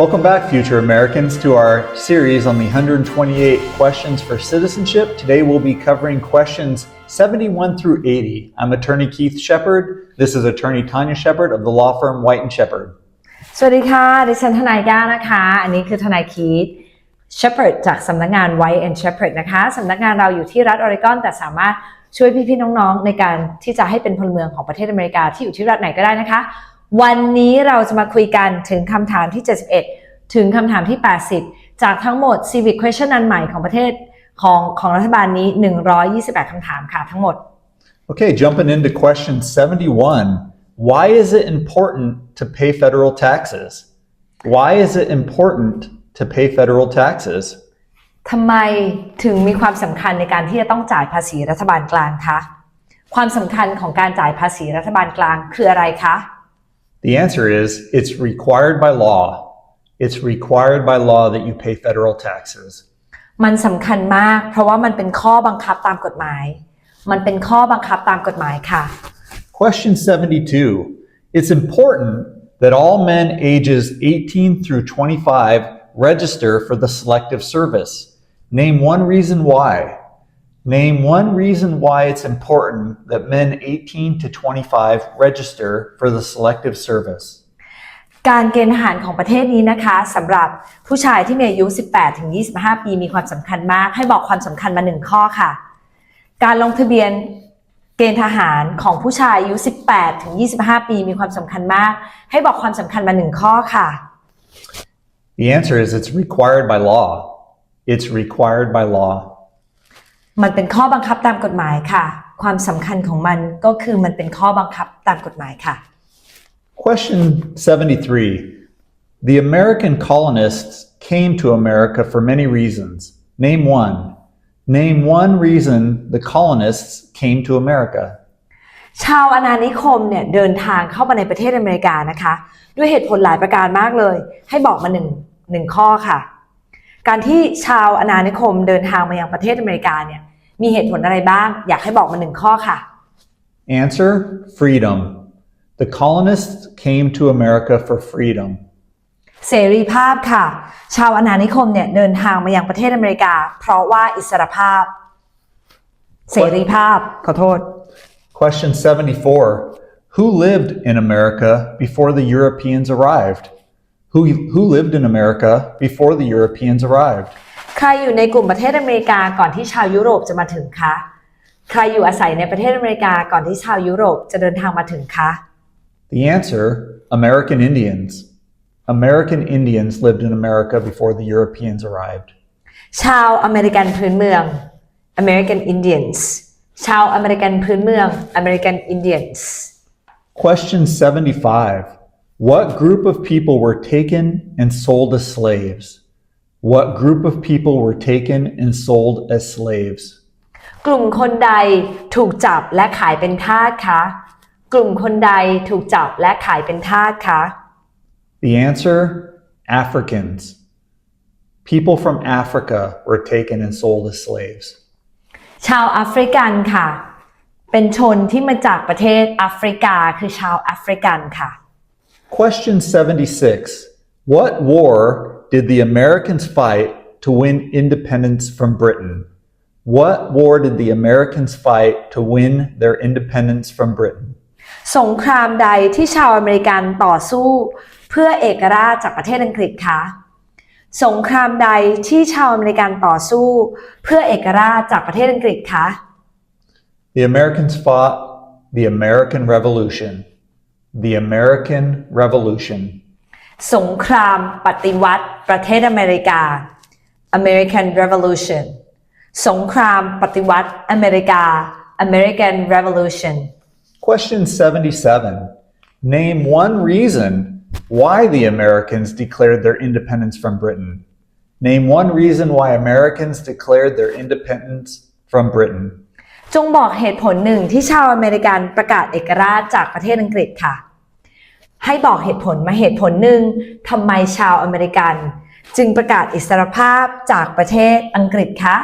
Welcome back, future Americans, to our series on the 128 questions for citizenship. Today we'll be covering questions 71 through 80. I'm attorney Keith Shepard. This is attorney Tanya Shepard of the law firm White and Shepard. สวัสดีค่ะ ดิฉันทนายก้านะคะ อันนี้คือทนายคีต Shepherd จากสำนักงาน White and Shepherd นะคะสำนักงานเราอยู่ที่รัฐออริกอนแต่สามารถช่วยพี่ๆน้องๆ ในการที่จะให้เป็นพลเมืองของประเทศอเมริกาที่อยู่ที่รัฐไหนก็ได้นะคะ วันนี้เราจะมาคุยกันถึงคำถามที่ 71 ถึงคำถามที่ 80 จากทั้งหมด Civic Question อันใหม่ของประเทศของของรัฐบาลนี้ 128 คำถามค่ะทั้งหมด Okay, jumping into question 71. Why is it important to pay federal taxes? Why is it important to pay federal taxes? ทำไมถึงมีความสำคัญในการที่จะต้องจ่ายภาษีรัฐบาลกลางคะ ความสำคัญของการจ่ายภาษีรัฐบาลกลางคืออะไรคะ The answer is it's required by law. It's required by law that you pay federal taxes. มันสำคัญมาก เพราะว่ามันเป็นข้อบังคับตามกฎหมาย มันเป็นข้อบังคับตามกฎหมายค่ะ Question 72. It's important that all men ages 18 through 25 register for the Selective Service. Name one reason why. Name one reason why it's important that men 18 to 25 register for the Selective Service. การเกณฑ์ทหารของประเทศนี้นะคะสำหรับผู้ชายที่มีอายุ 18 ถึง 25 ปีมีความสำคัญมาก ให้บอกความสำคัญมาหนึ่งข้อค่ะ การลงทะเบียนเกณฑ์ทหารของผู้ชายอายุ 18 ถึง 25 ปีมีความสำคัญมาก ให้บอกความสำคัญมาหนึ่งข้อค่ะ The answer is it's required by law. It's required by law. มันเป็นข้อบังคับตามกฎหมายค่ะ ความสำคัญของมันก็คือมันเป็นข้อบังคับตามกฎหมายค่ะ Question 73. The American colonists came to America for many reasons. Name one. Name one reason the colonists came to America. ชาวอาณานิคมเนี่ยเดินทางเข้ามาในประเทศอเมริกานะคะ ด้วยเหตุผลหลายประการมากเลย ให้บอกมาหนึ่งหนึ่งข้อค่ะ การที่ชาวอาณานิคมเดินทางมายังประเทศอเมริกาเนี่ย มีเหตุผลอะไรบ้าง อยากให้บอกมาหนึ่งข้อค่ะ Answer freedom. The colonists came to America for freedom. เสรีภาพค่ะ ชาวอาณานิคมเนี่ยเดินทางมายังประเทศอเมริกา เพราะว่าอิสรภาพ เสรีภาพ ขอโทษ Question 74. Who lived in America before the Europeans arrived? Who, who lived in America before the Europeans arrived? ใครอยู่ในกลุ่มประเทศอเมริกาก่อนที่ชาวยุโรปจะมาถึงคะ ใครอยู่อาศัยในประเทศอเมริกาก่อนที่ชาวยุโรปจะเดินทางมาถึงคะ The answer American Indians. American Indians lived in America before the Europeans arrived. ชาวอเมริกันพื้นเมือง American Indians ชาวอเมริกันพื้นเมือง American Indians Question 75. What group of people were taken and sold as slaves? What group of people were taken and sold as slaves? กลุ่มคนใดถูกจับและขายเป็นทาสคะ กลุ่มคนใดถูกจับและขายเป็นทาสคะ The answer Africans. People from Africa were taken and sold as slaves. ชาวแอฟริกันค่ะ เป็นชนที่มาจากประเทศแอฟริกาคือชาวแอฟริกันค่ะ Question 76. What war did the Americans fight to win independence from Britain? What war did the Americans fight to win their independence from Britain? สงครามใดที่ชาวอเมริกันต่อสู้เพื่อเอกราชจากประเทศอังกฤษคะ สงครามใดที่ชาวอเมริกันต่อสู้เพื่อเอกราชจากประเทศอังกฤษคะ The Americans fought the American Revolution. The American Revolution. สงครามปฏิวัติ ประเทศอเมริกา American Revolution สงครามปฏิวัติอเมริกา American Revolution Question 77. Name one reason why the Americans declared their independence from Britain. Name one reason why Americans declared their independence from Britain. จงบอกเหตุผลหนึ่งที่ชาวอเมริกันประกาศเอกราชจากประเทศอังกฤษค่ะ ให้บอกเหตุผลมาเหตุผลหนึ่งทำไมชาวอเมริกัน จึงประกาศอิสรภาพจากประเทศอังกฤษคะ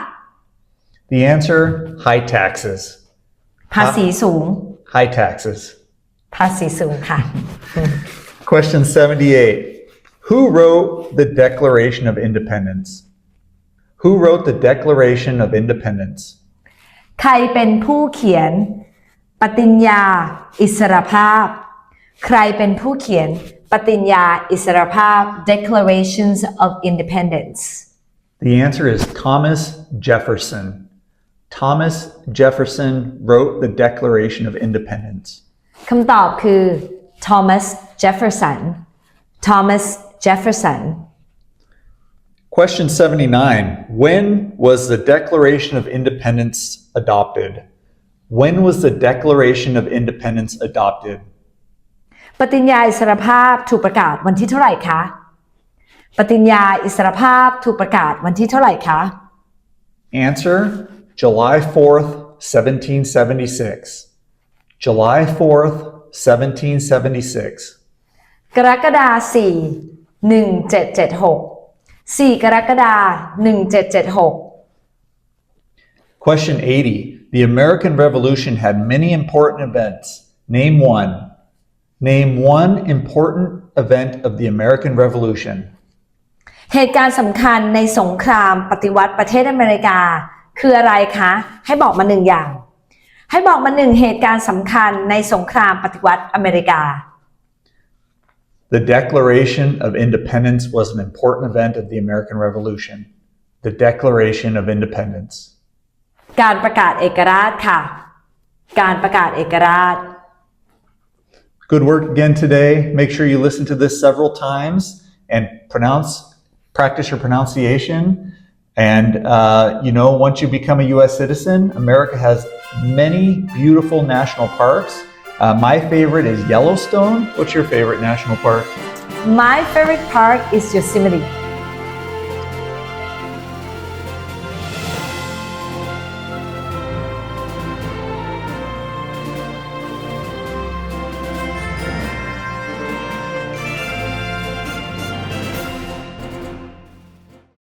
The answer high taxes. ภาษีสูง High taxes. ภาษีสูงค่ะ Question 78. Who wrote the Declaration of Independence? Who wrote the Declaration of Independence? ใครเป็นผู้เขียน ปฏิญญา อิสรภาพ ใครเป็นผู้เขียน ปฏิญญา อิสรภาพ Declarations of Independence The answer is Thomas Jefferson. Thomas Jefferson wrote the Declaration of Independence. คำตอบคือ Thomas Jefferson Thomas Jefferson Question 79. When was the Declaration of Independence adopted? When was the Declaration of Independence adopted? ปฏิญญาอิสรภาพถูกประกาศวันที่เท่าไหร่คะปฏิญญาอิสรภาพถูกประกาศวันที่เท่าไหร่คะ Answer July 4th, 1776. July 4th, 1776. กรกฎาคม4 1776 4 กรกฎาคม1776 Question 80. The American Revolution had many important events. Name one. Name one important event of the American Revolution. เหตุการณ์สำคัญในสงครามปฏิวัติประเทศอเมริกา คืออะไรคะ ให้บอกมาหนึ่งอย่าง ให้บอกมาหนึ่งเหตุการณ์สำคัญในสงครามปฏิวัติอเมริกา The Declaration of Independence was an important event of the American Revolution. The Declaration of Independence. การประกาศเอกราชค่ะ การประกาศเอกราช Good work again today. Make sure you listen to this several times and pronounce, practice your pronunciation. And, uh, you know, once you become a U.S. citizen, America has many beautiful national parks. Uh, my favorite is Yellowstone. What's your favorite national park? My favorite park is Yosemite